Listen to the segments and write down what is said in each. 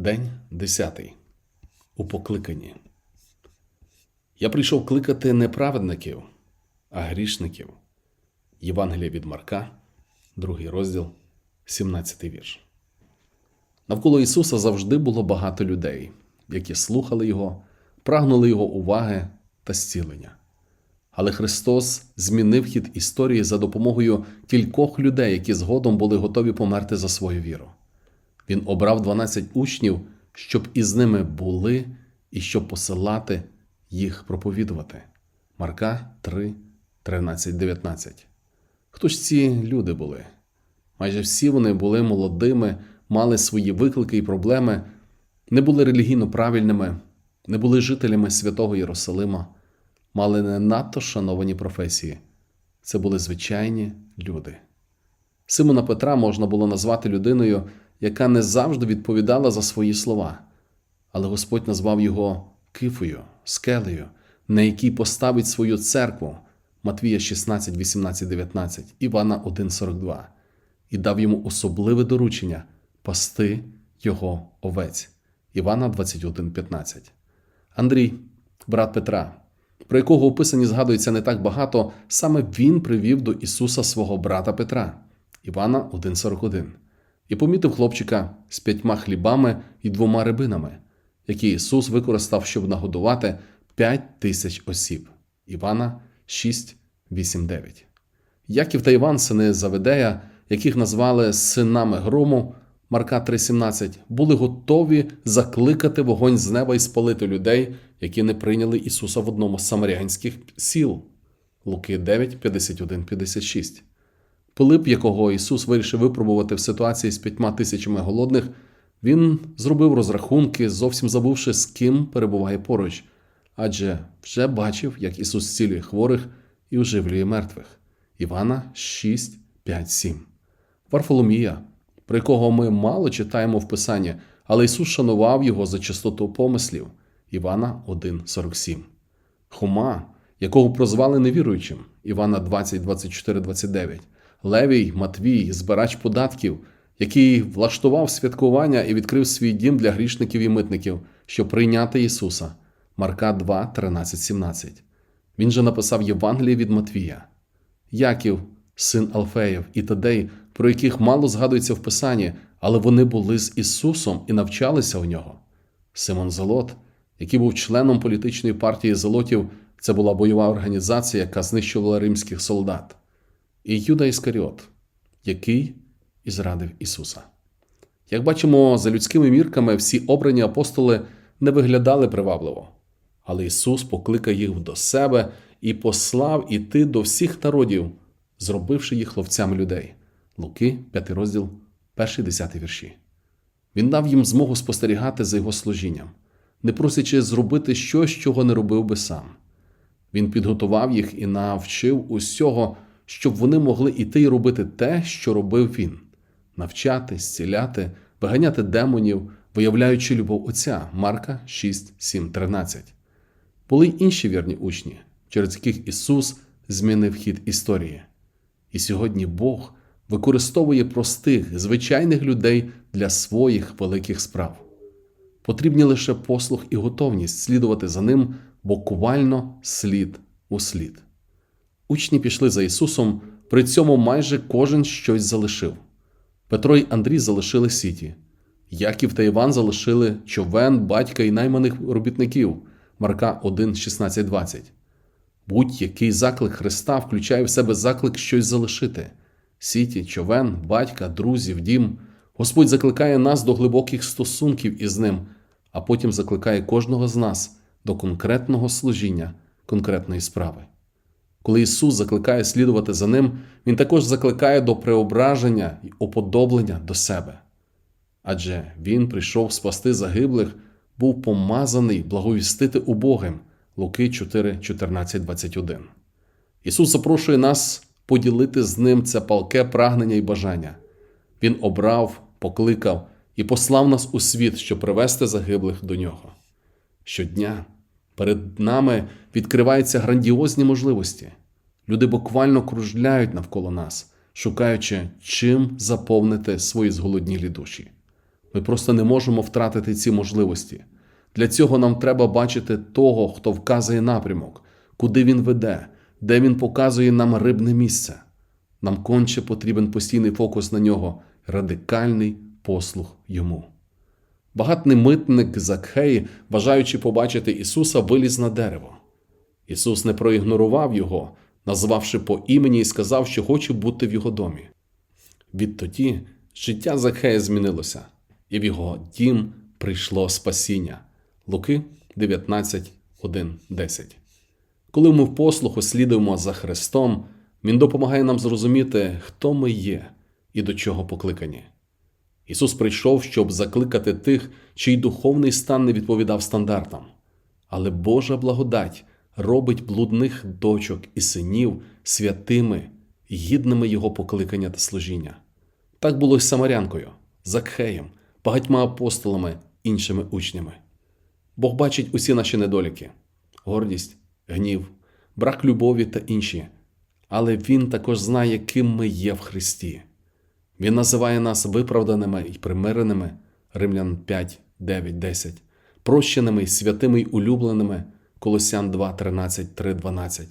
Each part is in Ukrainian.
День десятий. У покликанні. Я прийшов кликати не праведників, а грішників. Євангелія від Марка, другий розділ, 17 вірш. Навколо Ісуса завжди було багато людей, які слухали Його, прагнули Його уваги та зцілення. Але Христос змінив хід історії за допомогою кількох людей, які згодом були готові померти за свою віру. Він обрав 12 учнів, щоб із ними були і щоб посилати їх проповідувати. Марка 3, 13, 19. Хто ж ці люди були? Майже всі вони були молодими, мали свої виклики і проблеми, не були релігійно правильними, не були жителями святого Єрусалима, мали не надто шановані професії. Це були звичайні люди. Симона Петра можна було назвати людиною, яка не завжди відповідала за свої слова, але Господь назвав його кифою, скелею, на якій поставить свою церкву Матвія 16, 18, 19, Івана 1, 42, і дав йому особливе доручення пасти його овець. Івана 21, 15. Андрій, брат Петра, про якого у Писанні згадується не так багато, саме він привів до Ісуса свого брата Петра, Івана 1,41, і помітив хлопчика з п'ятьма хлібами і двома рибинами, які Ісус використав, щоб нагодувати п'ять тисяч осіб. Івана 6, 8, 9. Яків та Іван, сини Заведея, яких назвали синами грому, Марка 3,17, були готові закликати вогонь з неба і спалити людей, які не прийняли Ісуса в одному з самарянських сіл. Луки 9, 51, 56. Пилип, якого Ісус вирішив випробувати в ситуації з п'ятьма тисячами голодних, він зробив розрахунки, зовсім забувши, з ким перебуває поруч, адже вже бачив, як Ісус зцілює хворих і оживлює мертвих. Івана 6, 5, 7. Варфоломія, про якого ми мало читаємо в Писанні, але Ісус шанував його за чистоту помислів. Івана 1, 47. Хома, якого прозвали невіруючим. Івана 20, 24, 29. Левій Матвій, збирач податків, який влаштував святкування і відкрив свій дім для грішників і митників, щоб прийняти Ісуса. Марка 2, 13, 17. Він же написав Євангеліє від Матвія. Яків, син Алфеєв і Тадей, про яких мало згадується в Писанні, але вони були з Ісусом і навчалися у нього. Симон Золот, який був членом політичної партії Золотів, це була бойова організація, яка знищувала римських солдат. І Юда Іскаріот, який і зрадив Ісуса. Як бачимо, за людськими мірками всі обрані апостоли не виглядали привабливо, але Ісус покликав їх до себе і послав іти до всіх народів, зробивши їх ловцями людей. Луки, 5 розділ, 1, 10 вірші. Він дав їм змогу спостерігати за його служінням, не просячи зробити щось, чого не робив би сам. Він підготував їх і навчив усього, щоб вони могли іти і робити те, що робив він навчати, зціляти, виганяти демонів, виявляючи любов Отця Марка 6, 7, 13. Були й інші вірні учні, через яких Ісус змінив хід історії. І сьогодні Бог використовує простих, звичайних людей для своїх великих справ. Потрібні лише послух і готовність слідувати за ним буквально слід у слід. Учні пішли за Ісусом, при цьому майже кожен щось залишив. Петро й Андрій залишили сіті, Яків та Іван залишили човен, батька і найманих робітників Марка 1, 16, 20. Будь-який заклик Христа включає в себе заклик щось залишити. Сіті, човен, батька, друзів, дім. Господь закликає нас до глибоких стосунків із ним, а потім закликає кожного з нас до конкретного служіння, конкретної справи. Коли Ісус закликає слідувати за Ним, Він також закликає до преображення і уподоблення до себе. Адже Він прийшов спасти загиблих, був помазаний благовістити убогим Луки 4, 14, 21. Ісус запрошує нас поділити з Ним це палке прагнення і бажання. Він обрав, покликав і послав нас у світ, щоб привести загиблих до нього. Щодня перед нами відкриваються грандіозні можливості. Люди буквально кружляють навколо нас, шукаючи, чим заповнити свої зголоднілі душі. Ми просто не можемо втратити ці можливості. Для цього нам треба бачити того, хто вказує напрямок, куди він веде, де він показує нам рибне місце. Нам конче потрібен постійний фокус на нього, радикальний послух йому. Багатний митник Закхей, бажаючи побачити Ісуса, виліз на дерево. Ісус не проігнорував його, назвавши по імені і сказав, що хоче бути в його домі. Відтоді життя Закхея змінилося, і в його дім прийшло спасіння. Луки 19, 1, 10. Коли ми в послуху слідуємо за Христом, Він допомагає нам зрозуміти, хто ми є і до чого покликані. Ісус прийшов, щоб закликати тих, чий духовний стан не відповідав стандартам. Але Божа благодать робить блудних дочок і синів святими, гідними Його покликання та служіння. Так було й з Самарянкою, Закхеєм, багатьма апостолами, іншими учнями. Бог бачить усі наші недоліки гордість, гнів, брак любові та інші. Але Він також знає, ким ми є в Христі. Він називає нас виправданими і примиреними Римлян 5, 9, 10, прощеними святими й улюбленими Колосян 2, 13, 3, 12,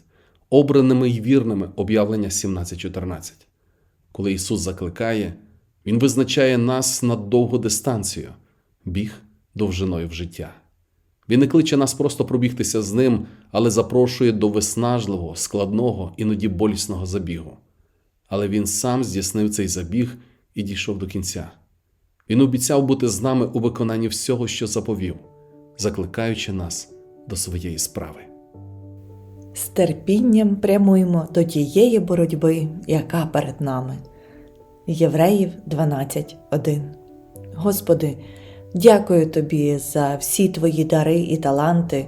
обраними й вірними об'явлення 17, 14. Коли Ісус закликає, Він визначає нас на довгу дистанцію, біг довжиною в життя. Він не кличе нас просто пробігтися з ним, але запрошує до виснажливого, складного, іноді болісного забігу. Але він сам здійснив цей забіг і дійшов до кінця. Він обіцяв бути з нами у виконанні всього, що заповів, закликаючи нас до своєї справи. З терпінням прямуємо до тієї боротьби, яка перед нами. Євреїв 12.1 Господи, дякую Тобі за всі Твої дари і таланти.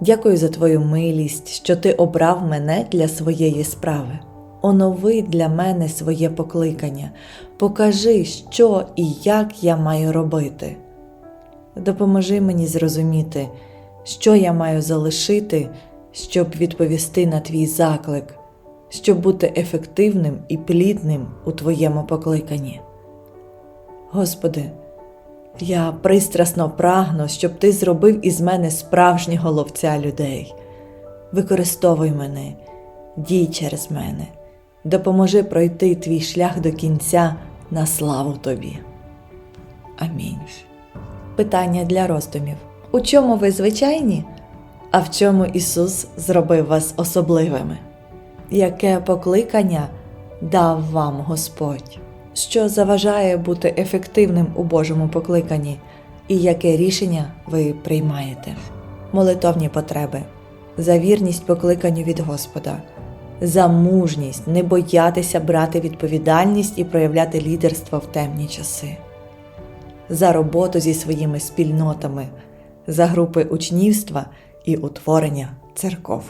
Дякую за Твою милість, що Ти обрав мене для своєї справи. Онови для мене своє покликання, покажи, що і як я маю робити. Допоможи мені зрозуміти, що я маю залишити, щоб відповісти на твій заклик, щоб бути ефективним і плідним у твоєму покликанні. Господи, я пристрасно прагну, щоб Ти зробив із мене справжнього ловця людей. Використовуй мене, дій через мене, допоможи пройти твій шлях до кінця на славу Тобі. Амінь. Питання для роздумів. У чому ви звичайні, а в чому Ісус зробив вас особливими? Яке покликання дав вам Господь? Що заважає бути ефективним у Божому покликанні, і яке рішення ви приймаєте? Молитовні потреби, за вірність покликанню від Господа, за мужність не боятися брати відповідальність і проявляти лідерство в темні часи за роботу зі своїми спільнотами, за групи учнівства і утворення церков.